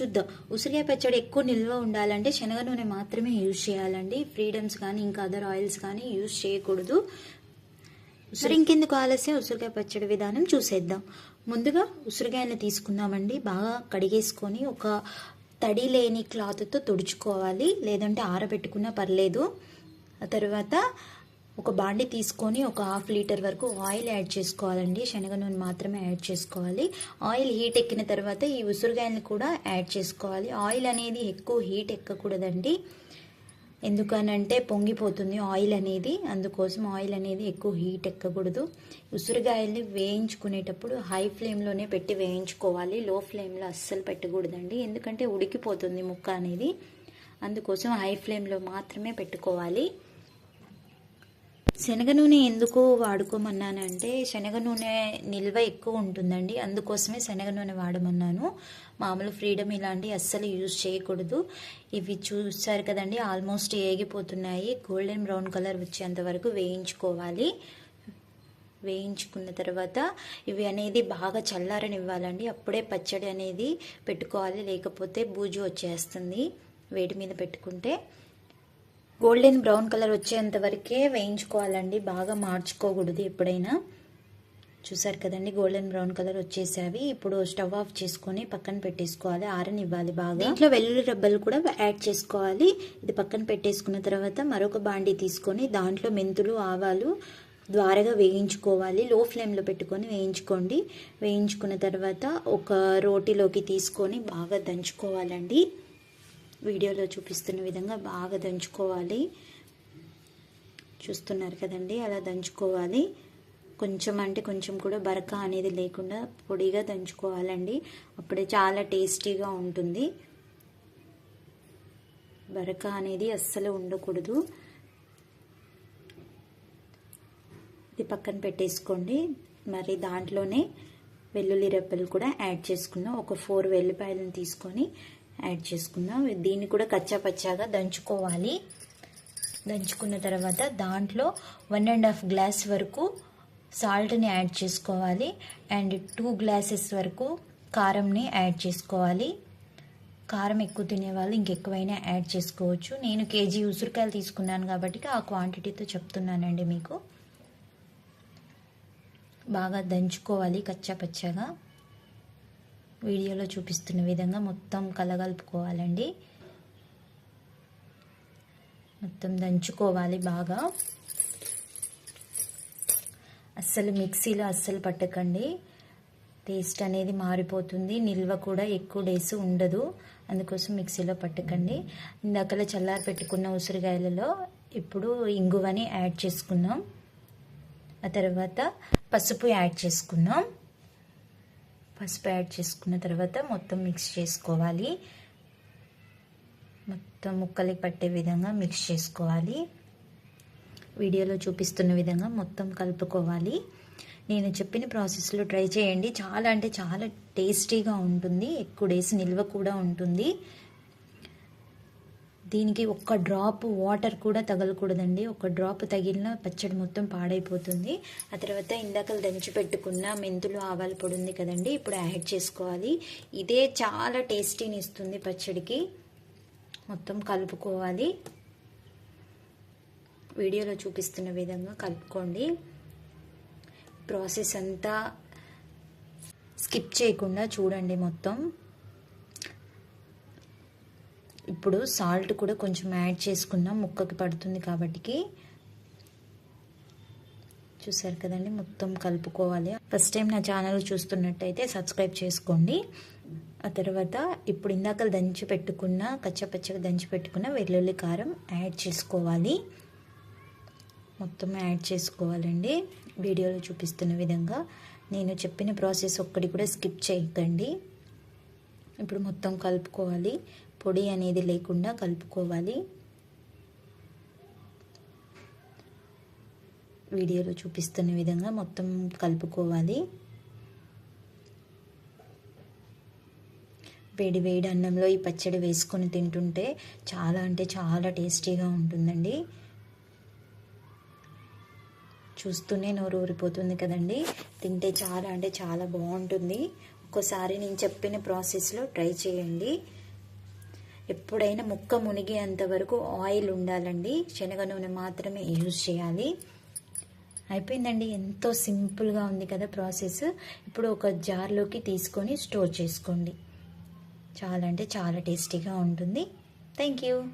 చూద్దాం. ఉసిరికాయ పచ్చడి ఎక్కువ నిల్వ ఉండాలంటే శనగ నూనె మాత్రమే యూజ్ చేయాలండి. ఫ్రీడమ్స్ కానీ ఇంకా అదర్ ఆయిల్స్ కానీ యూజ్ చేయకూడదు. ఉసిరి ఇంకెందుకు ఆలస్యం? ఉసిరికాయ పచ్చడి విధానం చూసేద్దాం. ముందుగా ఉసిరికాయని తీసుకుందామండి. బాగా కడిగేసుకొని ఒక తడి లేని క్లాత్తో తుడుచుకోవాలి. లేదంటే ఆరబెట్టుకున్నా పర్లేదు. ఆ తర్వాత ఒక బాండి తీసుకొని ఒక హాఫ్ లీటర్ వరకు ఆయిల్ యాడ్ చేసుకోవాలండి. శనగ నూనె మాత్రమే యాడ్ చేసుకోవాలి. ఆయిల్ హీట్ ఎక్కిన తర్వాత ఈ ఉసిరిగాయలను కూడా యాడ్ చేసుకోవాలి. ఆయిల్ అనేది ఎక్కువ హీట్ ఎక్కకూడదండి. ఎందుకనంటే పొంగిపోతుంది ఆయిల్ అనేది. అందుకోసం ఆయిల్ అనేది ఎక్కువ హీట్ ఎక్కకూడదు. ఉసిరికాయల్ని వేయించుకునేటప్పుడు హై ఫ్లేమ్లోనే పెట్టి వేయించుకోవాలి. లో ఫ్లేమ్లో అస్సలు పెట్టకూడదండి. ఎందుకంటే ఉడికిపోతుంది ముక్క అనేది. అందుకోసం హై ఫ్లేమ్లో మాత్రమే పెట్టుకోవాలి. శనగ నూనె ఎందుకు వాడుకోమన్నానంటే శనగ నూనె నిల్వ ఎక్కువ ఉంటుందండి. అందుకోసమే శనగ నూనె వాడమన్నాను. మామూలు ఫ్రీడమ్ ఇలాంటి అస్సలు యూజ్ చేయకూడదు. ఇవి చూసారు కదండి ఆల్మోస్ట్ ఏగిపోతున్నాయి. గోల్డెన్ బ్రౌన్ కలర్ వచ్చేంత వరకు వేయించుకోవాలి. వేయించుకున్న తర్వాత ఇవి అనేది బాగా చల్లారనివ్వాలండి. అప్పుడే పచ్చడి అనేది పెట్టుకోవాలి. లేకపోతే బూజు వచ్చేస్తుంది వేడి మీద పెట్టుకుంటే. గోల్డెన్ బ్రౌన్ కలర్ వచ్చేంత వరకే వేయించుకోవాలండి. బాగా మార్చుకోకూడదు ఎప్పుడైనా. చూసారు కదండి గోల్డెన్ బ్రౌన్ కలర్ వచ్చేసావి. ఇప్పుడు స్టవ్ ఆఫ్ చేసుకొని పక్కన పెట్టేసుకోవాలి. ఆరనివ్వాలి బాగా. దీంట్లో వెల్లుల్లి రబ్బలు కూడా యాడ్ చేసుకోవాలి. ఇది పక్కన పెట్టేసుకున్న తర్వాత మరొక బాండీ తీసుకొని దాంట్లో మెంతులు ఆవాలు ద్వారగా వేయించుకోవాలి. లో ఫ్లేమ్లో పెట్టుకొని వేయించుకోండి. వేయించుకున్న తర్వాత ఒక రోటిలోకి తీసుకొని బాగా దంచుకోవాలండి. వీడియోలో చూపిస్తున్న విధంగా బాగా దంచుకోవాలి. చూస్తున్నారు కదండి అలా దంచుకోవాలి. కొంచెం అంటే కొంచెం కూడా బరక అనేది లేకుండా పొడిగా దంచుకోవాలండి. అప్పుడే చాలా టేస్టీగా ఉంటుంది. బరక అనేది అస్సలు ఉండకూడదు. ఇది పక్కన పెట్టేసుకోండి. మరి దాంట్లోనే వెల్లుల్లి రెప్పలు కూడా యాడ్ చేసుకుందాం. ఒక ఫోర్ వెల్లిపాయలను తీసుకొని యాడ్ చేసుకుందాం. దీన్ని కూడా కచ్చా పచ్చాగా దంచుకోవాలి. దంచుకున్న తర్వాత దాంట్లో వన్ అండ్ హాఫ్ గ్లాస్ వరకు సాల్ట్ని యాడ్ చేసుకోవాలి. అండ్ టూ గ్లాసెస్ వరకు కారంని యాడ్ చేసుకోవాలి. కారం ఎక్కువ తినేవాళ్ళు ఇంకెక్కువైనా యాడ్ చేసుకోవచ్చు. నేను కేజీ ఉసిరికాయలు తీసుకున్నాను కాబట్టి ఆ క్వాంటిటీతో చెప్తున్నానండి మీకు. బాగా దంచుకోవాలి కచ్చా పచ్చగా వీడియోలో చూపిస్తున్న విధంగా మొత్తం కలగలుపుకోవాలండి. మొత్తం దంచుకోవాలి బాగా. అస్సలు మిక్సీలో అస్సలు పట్టకండి. టేస్ట్ అనేది మారిపోతుంది. నిల్వ కూడా ఎక్కువ డేస్ ఉండదు. అందుకోసం మిక్సీలో పట్టకండి. ఇందాకలా చల్లారి పెట్టుకున్న ఉసిరికాయలలో ఇప్పుడు ఇంగువని యాడ్ చేసుకున్నాం. ఆ తర్వాత పసుపు యాడ్ చేసుకున్నాం. పసుపు యాడ్ చేసుకున్న తర్వాత మొత్తం మిక్స్ చేసుకోవాలి. మొత్తం ముక్కలకి పట్టే విధంగా మిక్స్ చేసుకోవాలి. వీడియోలో చూపిస్తున్న విధంగా మొత్తం కలుపుకోవాలి. నేను చెప్పిన ప్రాసెస్లో ట్రై చేయండి. చాలా అంటే చాలా టేస్టీగా ఉంటుంది. ఎక్కువ డేస్ నిల్వ కూడా ఉంటుంది. దీనికి ఒక్క డ్రాప్ వాటర్ కూడా తగలకూడదండి. ఒక డ్రాప్ తగిలిన పచ్చడి మొత్తం పాడైపోతుంది. ఆ తర్వాత ఇందాక దంచి పెట్టుకున్న మెంతులు ఆవాల పొడి ఉంది కదండి ఇప్పుడు యాడ్ చేసుకోవాలి. ఇదే చాలా టేస్టీని ఇస్తుంది పచ్చడికి. మొత్తం కలుపుకోవాలి. వీడియోలో చూపిస్తున్న విధంగా కలుపుకోండి. ప్రాసెస్ అంతా స్కిప్ చేయకుండా చూడండి మొత్తం. ఇప్పుడు సాల్ట్ కూడా కొంచెం యాడ్ చేసుకున్నాం ముక్కకి పడుతుంది కాబట్టికి. చూసారు కదండి మొత్తం కలుపుకోవాలి. ఫస్ట్ టైం నా ఛానల్ చూస్తున్నట్టయితే సబ్స్క్రైబ్ చేసుకోండి. ఆ తర్వాత ఇప్పుడు ఇందాక దంచి పెట్టుకున్న కచ్చపచ్చగా దంచి పెట్టుకున్న వెల్లుల్లి కారం యాడ్ చేసుకోవాలి. మొత్తం యాడ్ చేసుకోవాలండి. వీడియోలో చూపిస్తున్న విధంగా నేను చెప్పిన ప్రాసెస్ ఒక్కటి కూడా స్కిప్ చేయకండి. ఇప్పుడు మొత్తం కలుపుకోవాలి. పొడి అనేది లేకుండా కలుపుకోవాలి. వీడియోలో చూపిస్తున్న విధంగా మొత్తం కలుపుకోవాలి. వేడి వేడి అన్నంలో ఈ పచ్చడి వేసుకొని తింటుంటే చాలా అంటే చాలా టేస్టీగా ఉంటుందండి. చూస్తూనే నోరు ఊరిపోతుంది కదండి. తింటే చాలా అంటే చాలా బాగుంటుంది. ఒక్కసారి నేను చెప్పిన ప్రాసెస్లో ట్రై చేయండి. ఎప్పుడైనా ముక్క మునిగేంత వరకు ఆయిల్ ఉండాలండి. శనగ నూనె మాత్రమే యూజ్ చేయాలి. అయిపోయిందండి. ఎంతో సింపుల్గా ఉంది కదా ప్రాసెస్. ఇప్పుడు ఒక జార్లోకి తీసుకొని స్టోర్ చేసుకోండి. చాలా అంటే చాలా టేస్టీగా ఉంటుంది. Thank you.